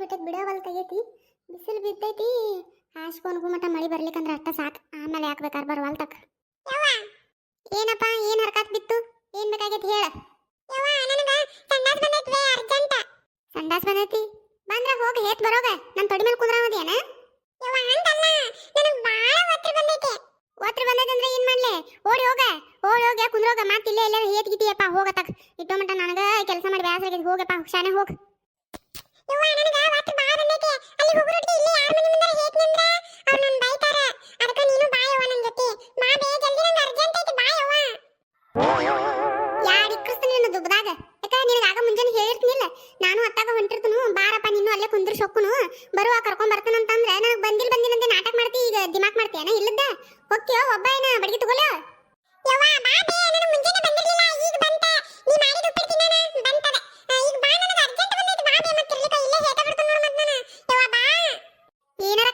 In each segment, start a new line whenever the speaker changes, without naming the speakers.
ಬಿಟ್ಟೆ ಬಿಟ್ಟದ್ ಬಿಡವಲ್ ತೆಗೈತಿ ಬಿಸಿಲು ಬಿದ್ದೈತಿ. ಹಾಸ್ಕೊಂಡ್ಗು ಮಟ ಮಳಿ ಬರ್ಲಿಕ್ಕಂದ್ರ ಅಷ್ಟ ಸಾಕು. ಆಮೇಲೆ ಹಾಕ್ಬೇಕಾರ ಬರ್ವಲ್ ತಕ ಏನಪ್ಪ, ಏನ್ ಹರ್ಕತ್ ಬಿತ್ತು? ಏನ್ ಬೇಕಾಗೈತಿ ಹೇಳ. ಸಂಡಾಸ್ ಬಂದೈತಿ? ಬಂದ್ರ ಹೋಗಿ ಹೇತ್ ಬರೋಗ. ನನ್ ತೊಡಿ ಮೇಲೆ ಕುಂದ್ರಾವದಿಯನ ಒತ್ರ ಬಂದೈತಿ. ಅಂದ್ರೆ ಏನ್ ಮಾಡ್ಲಿ? ಓಡಿ ಹೋಗ. ಓಡಿ ಹೋಗ ಕುಂದ್ರೋಗ? ಇಲ್ಲೇ ಎಲ್ಲಾರ ಹೇತ್ ಗಿಟ್ಟಿಯಪ್ಪ ಹೋಗ ತಕ್ ಇಟ್ಟೋ ಮಟ ನನಗ ಕೆಲಸ ಮಾಡಿ ಬ್ಯಾಸರ ಹೋಗಪ್ಪ ಹೋಗಪ್ಪ ಶಾನೆ ಹೋಗ್ ಹೊಕ್ಕುನು ಬರುವ ಕರ್ಕೊಂಡ್ ಬರ್ತಾನಂತಂದ್ರೆ ನನಗೆ ಬಂದಿಲ್ ಅಂತ ನಾಟಕ ಮಾಡ್ತಿ, ಈಗ ದಿಮಾಕ್ ಮಾಡ್ತೀಯನ ಇಲ್ಲದ ಹೋಗ್ತೀಯೋ, ಒಬ್ಬ ಏನ ಬಡಿಗೆ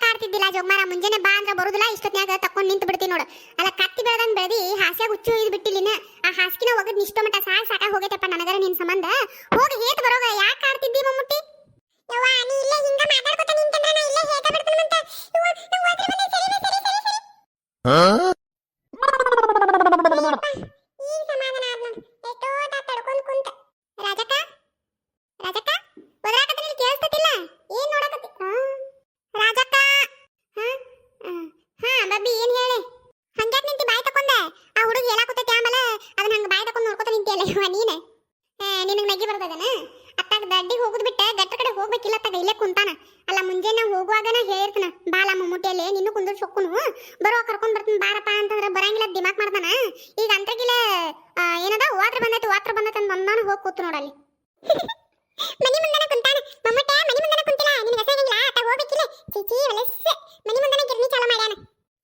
ಕಾಡ್ತಿದ್ದಿಲ್ಲ ಜೋಗ್ಮಾರ, ಮುಂಜಾನೆ ಬಾ ಅಂದ್ರೆ ಬರುದಿಲ್ಲ, ಇಷ್ಟೊತ್ನ್ಯಾಗ ತಕೊಂಡ್ ನಿಂತ ಬಿಡ್ತೀನಿ ನೋಡು. ಅಲ್ಲ, ಕತ್ತಿ ಬೆಳದಂಗ್ ಬೆಳೆದಿ ಹಾಸ್ಯಾಗ ಹುಚ್ಚು ಇದು ಬಿಟ್ಟಿಲ್ಲಿನ ಆ ಹಾಸ್ಕಿನ ಒಗದ್ ನಿಷ್ಠ ಮಟ್ಟ ಸಾಕ್ ಸಾಕಾಗ ಹೋಗೈತಪ್ಪ, ನನಗರ ನಿನ್ ಸಂಬಂಧ ಹೋಗಿ ಹೇತ್ ಬರೋಗ ಯಾಕೆ ಕಾಡ್ತಿದ್ದಿ ಮಮ್ಮುಟ್ಟಿ ಯವ್ವ ನೀ ಇಲ್ಲೇ ಹಿಂಗ ಮಾತಾಡ್ಕೊತ ನಿಂತಂದ್ರ ನಾ ಇಲ್ಲೇ ಹೇತ ಬಿಡ್ತೀನಿ ಅಂತ ಯವ್ವ ನಂಗ್ ಒದ್ರಿ ಬಂದೈತ್ ಸರಿ ಸರಿ ಸರಿ ಸರಿ ಈಗ ಸಮಾಧಾನ ಆದ್ ನೋಡ್ ಎಷ್ಟೋ ಹೊತ್ತ ತಡ್ಕೊಂಡ್ ಕುಂತ ರಾಜಕ್ಕ ರಾಜಕ್ಕ ಒದರಾಕತ್ತೀನಿ ಕೇಳಿಸ್ತತಿಲ್ಲ ಏನ್ ನೋಡಕತ್ತಿ ಹಾ ರಾಜಕ್ಕ ಹಾ ಹಾ ಬಬ್ಬಿ ಏನ್ ಹೇಳಿ ಹಂಗ್ಯಾಕ್ ನಿಂತಿ ಬಾಯಿ ತಕೊಂಡೆ ಆ ಹುಡುಗ ಹೇಳಾಕತ್ತೈತಿ ಆಮೇಲೆ ಅದನ್ನ ಹಂಗ ಬಾಯಿ ತಕೊಂಡ್ ನೋಡ್ಕೊತ ನಿಂತಿಯಲ್ಲ ಇವ ನೀನೆ? ನಿನಗೆ ನಗಿ ಬರ್ತದನ? ಅತ್ತಾಗ ದಡ್ಡಿಗೆ ಹೋಗುದು ಬಿಟ್ಟೆ ಗಟ್ಟ ಕಡೆ ಹೋಗ್ಬೇಕಿಲ್ಲ ಅತ್ತಾಗ, ಇಲ್ಲೇ ಕುಂತಾನ. ಅಲ್ಲ, ಮುಂಜಾನೆ ಹೋಗುವಾಗನ ಹೇಳಿರ್ತಾನ ಬಾಲ ಮಮ್ಮುಟ್ಟಿಯಲ್ಲಿ ನಿನ್ನೂ ಕುಂದ್ರ ಸೊಕ್ಕುನು. ಬರೋ ಕರ್ಕೊಂಡ್ ಬರ್ತೀನಿ, ಬಾರಪ್ಪ ಅಂತಂದ್ರೆ ಬರಂಗಿಲ್ಲ, ದಿಮಾಕ್ ಮಾಡ್ತಾನ ಈಗ ಅಂತಗಿಲ್ಲ ಏನದ, ವಾತ್ರ ಬಂದೈತಿ ವಾತ್ರ ಬಂದೈತಿ ಅಂತ ಬಂದಾನ ಹೋಗಿ ಕೂತು ನೋಡಲ್ಲಿ ಮನಿ ಮುಂದನ ಕುಂತಾನ. ಮಮ್ಮುಟ್ಟ ಮನಿ ಮುಂದನ ಕುಂತಿಲ್ಲ, ನಿನಗೆ ಹೆಸರಾಗಿಲ್ಲ ಅತ್ತಾಗ ಹೋಗ್ಬೇಕಿಲ್ಲ. ಚೀಚಿ ಒಲೆಸ್ ಮನಿ ಮುಂದನ ಗಿರ್ನಿ ಚಾಲು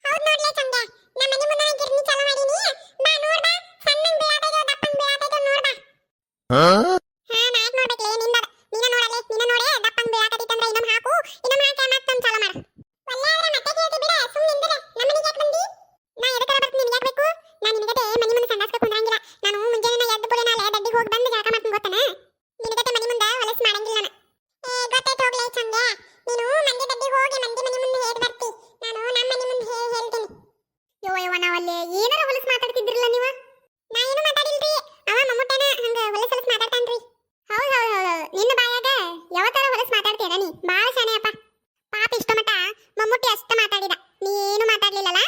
ಹೌದ್ ನೋಡ್ಲೆ ಚಂದ ನಾ ಮನಿ ಮುಂದನ ಗಿರ್ನಿ ಚಾಲು ಮಾಡೀನಿ ಬಾ ನೋಡ್ ಬಾ ಸಣ್ಣಂಗ್ ಬೀಳಾತೈತೋ ದಪ್ಪಂಗ್ ಬೀಳಾತೈತೋ ನೋಡ್ ಬಾ ಹಾ ನಾಯಕ್ ನೋಡ್ಬೇಕ್ಲೆ ನಿಂದ ನೀನ ನೋಡಲೆ ನೀನ ನೋಡೆ ದಪ್ಪಂಗ್ ಬೀಳಾತೈತಂದ್ರ ಇನ್ನೊಮ್ಮೆ ಹಾಕು ಇನ್ನೊಮ್ಮೆ ಹಾಕಿ ಮತ್ತೊಂದ್ ಚಾಲು ಮಾಡು ಒಲ್ಲೆ ಆದ್ರೆ ಮತ್ತೆ ಕೇಳ್ತಿ ಬಿಡ ಸುಮ್ ನಿಂದಿರ ನಮ್ಮ ಮನೆಗೆ ಯಾಕೆ ಬಂದಿ ನಾ ಎದಕ್ಕಾರ ಬರ್ತೀನಿ ನಿನಗೆ ಯಾಕೆ ಬೇಕು ನಾ ನಿನಗತೆ ಮನಿ ಮುಂದೆ ಸಂಡಾಸ್ಕ ಕುಂದ್ರಂಗಿಲ್ಲ ನಾನು ಮುಂಜಾನೆ ನಾ ಎದ್ದು ಬುಲೆ ನಾಳೆ ದಡ್ಡಿಗೆ ಹೋಗಿ ಬಂದು ಜಳಕ ಮಾಡ್ತೀನಿ ಗೊತ್ತನ ನಿನಗತೆ ಮನಿ ಮುಂದೆ ಹೊಲಸ್ ಮಾಡಂಗಿಲ್ಲ ನಾನು ಏ ಗೊತ್ತಾಯ್ತು ಹೋಗ್ಲೆ ಚಂದೆ ನೀನು ಮಂದಿ ದಡ್ಡಿಗೆ ಹೋಗಿ ಮಂದಿ ಮನಿ ಮುಂದೆ ಹೇಗೆ ಬರ್ತಿ ನಾನು ನಮ್ಮ ಮನಿ ಮುಂದೆ ಹೇ ಹೇಳ್ತೀನಿ ನಾವಲ್ಲಿ ಏನಾರ ಹೊಲಸ್ ಮಾತಾಡ್ತಿದ್ರಲ್ಲ ನೀವು? ನಾ ಏನು ಮಾತಾಡಿಲ್ರಿ. ಅವ ಮಮ್ಮುಟ್ಟನ ಹಂಗ ಹೊಲಸ್ ಹೊಲಸ್ ಮಾತಾಡ್ತಾನ್ರಿ. ಹೌದ್ ಹೌದ್ ಹೌದ್ ನಿನ್ನ ಬಾಯಾಗ ಯಾವತ್ತಾರ ಹೊಲಸ್ ಮಾತಾಡ್ತೀರ ನೀ? ಬಾಳ ಶಾಣೆ ಅಪ್ಪ. ಪಾಪ ಇಷ್ಟ ಮಟ ಮಮ್ಮುಟ್ಟಿ ಅಷ್ಟ ಮಾತಾಡಿದ. ನೀ ಏನು ಮಾತಾಡ್ಲಿಲ್ಲಲ್ಲ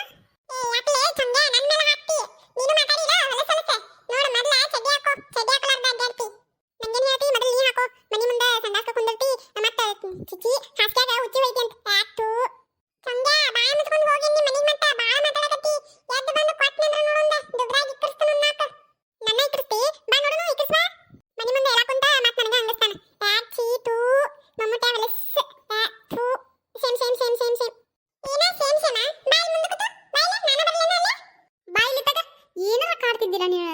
ಯಾಕಲೇ? ಚಂದೆ ನನ್ನ ಮೇಲೆ ಹಾಕ್ತಿ. ನೀನು ಮಾತಾಡಿಲ್ಲ ಹೊಲಸ್ ಹೊಲಸ್. ನೋಡು ಮೊದ್ಲ ಚಡ್ಡಿ ಹಾಕೋ. ಚಡ್ಡಿ ಹಾಕಲಾರ್ದ ಅಡ್ಡಾಡ್ತಿ ನಂಗೇನ್ ಹೇಳ್ತಿ ಮೊದಲು ನೀ ಹಾಕೋ. ಮನೆ ಮುಂದೆ ಕುಂದಿರ್ತಿ. ಮತ್ತೆ ಚಿಚಿ ಏನಾರ ಹಾಕಾಡ್ತಿದ್ದೀರಾ ನೀವು